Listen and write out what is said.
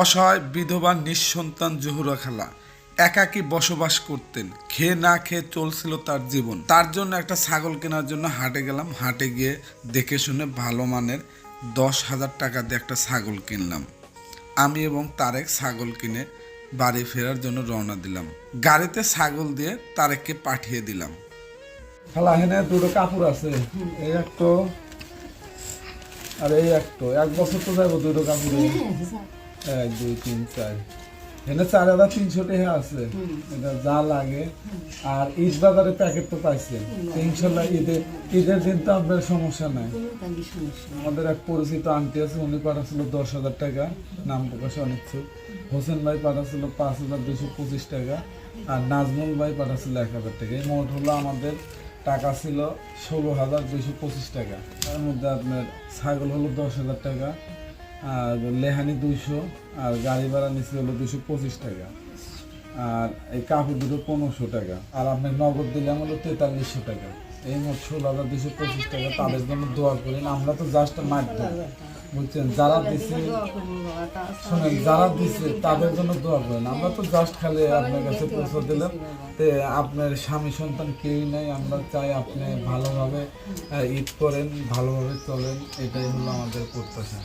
অসহায় বিধবা নিঃসন্তান জহুরা খালা একাকী বসবাস করতেন খেয়ে না খেয়ে চলছিল তার জীবন। তার জন্য একটা ছাগল কেনার জন্য হাটে গেলাম। হাটে গিয়ে দেখে শুনে ভালো মানের দশ হাজার টাকা দিয়ে একটা ছাগল কিনলাম। আমি এবং তারেক ছাগল কিনে বাড়ি ফেরার জন্য রওনা দিলাম। গাড়িতে ছাগল দিয়ে তারেককে পাঠিয়ে দিলাম। খালা এখানে দুটো কাপড় আছে। এই একটা আর এই একটা এক বছর তো যাব দুটো কাপড়ে। এক দুই তিন চার। এখানে চার হাজার তিনশো টাকা আছে। এটা যা লাগে। আর ঈদ বাজারে প্যাকেট তো পাইছেন। তো ইনশাল্লাহ ঈদের ঈদের দিন তো আপনার সমস্যা নাই। আমাদের এক পরিচিত আন্টি আছে উনি পাঠাচ্ছিল দশ হাজার টাকা। নাম প্রকাশে অনিচ্ছুক হোসেন ভাই পাঠাচ্ছিল পাঁচ হাজার দুশো পঁচিশ টাকা। আর নাজমুল ভাই পাঠাচ্ছিল এক হাজার টাকা। এই মোট হলো আমাদের টাকা ছিল ষোলো হাজার দুশো পঁচিশ টাকা। তার মধ্যে আপনার ছাগল হলো দশ হাজার টাকা। আর লেহানি দুইশো, আর গাড়ি ভাড়া নিচে হলো দুশো পঁচিশ টাকা। আর এই কাপড় দুটো পনেরোশো টাকা। আর আপনার নগদ দিলাম হলো তেতাল্লিশশো টাকা। এই মোট ষোলো হাজার দুশো পঁচিশ টাকা, তাদের জন্য দোয়া করেন। আমরা তো জাস্ট মাধ্যম, বুঝছেন? যারা দিছে, শোনেন, যারা দিছে, তাদের জন্য দোয়া করেন। আমরা তো জাস্ট খালি আপনার কাছে পৌঁছে দিলাম তে আপনার স্বামী সন্তান কেউই নাই। আমরা চাই আপনি ভালোভাবে ঈদ করেন, ভালোভাবে চলেন। এটাই হলো আমাদের প্রত্যাশা।